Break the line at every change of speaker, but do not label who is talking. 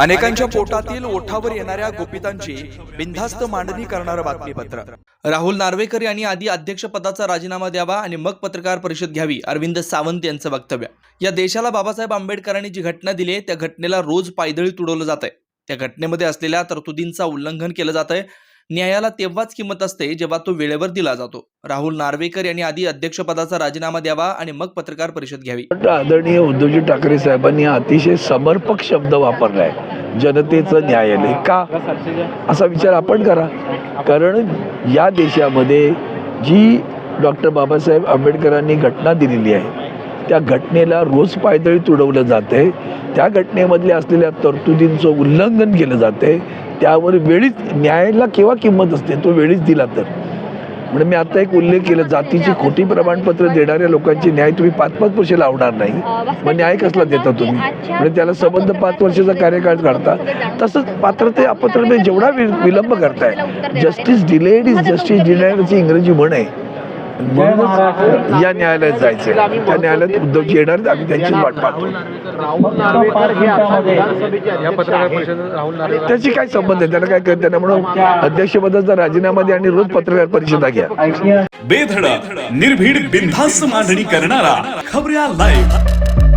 अनेकांच्या पोटातील ओठावर येणाऱ्या गोपितांची बिनधास्त मांडणी करणारं बातमीपत्र. राहुल नार्वेकर यांनी आधी अध्यक्षपदाचा राजीनामा द्यावा आणि मग पत्रकार परिषद घ्यावी अरविंद सावंत यांचं वक्तव्य. या देशाला बाबासाहेब आंबेडकरांनी जी घटना दिली आहे त्या घटनेला रोज पायदळी तुडवलं जात आहे त्या घटनेमध्ये असलेल्या तरतुदींचा उल्लंघन केलं जात आहे न्यायाला तेव्हाच किंमत असते जेव्हा तो वेळेवर दिला जातो. राहुल नार्वेकर यांनी आधी अध्यक्षपदाचा राजीनामा द्यावा आणि मग पत्रकार परिषद घ्यावी.
आदरणीय उद्धवजी ठाकरे साहेबांनी अतिशय समर्पक शब्द वापरलाय जनतेचं न्यायालय का? असा विचार आपण करा. कारण या देशामध्ये जी डॉक्टर बाबासाहेब आंबेडकरांनी घटना दिलेली आहे त्या घटनेला रोज पायदळी तुडवलं जाते. त्या घटनेमधल्या असलेल्या तरतुदींचं उल्लंघन केलं जाते. त्यावर वेळीच न्यायाला केव्हा किंमत असते? तो वेळीच दिला तर. म्हणजे मी आता एक उल्लेख केला जातीची खोटी प्रमाणपत्र देणाऱ्या लोकांची न्याय तुम्ही पाच पाच वर्ष लावणार नाही. मग न्याय कसला देता तुम्ही? म्हणजे त्याला संबंध पाच वर्षाचा कार्यकाळ काढता. तसंच पात्रते अपात्र जेवढा विलंब करताय justice delayed is justice denied इंग्रजी म्हण आहे. म्हणूनच या न्यायालयात जायचंय त्या न्यायालयात उद्धवजी येणार आम्ही त्यांचीच वाट पाहतो.
या पत्रकार परिषदेत राहुल नार्वेकर.
त्याची काय संबंध आहे? त्याला काय करत त्यांना म्हणून अध्यक्षपदाचा राजीनामा द्या आणि रोज पत्रकार परिषदा घ्या.
बेधडक निर्भीड बिनधास्त मांडणी करणारा खबऱ्या लाईव्ह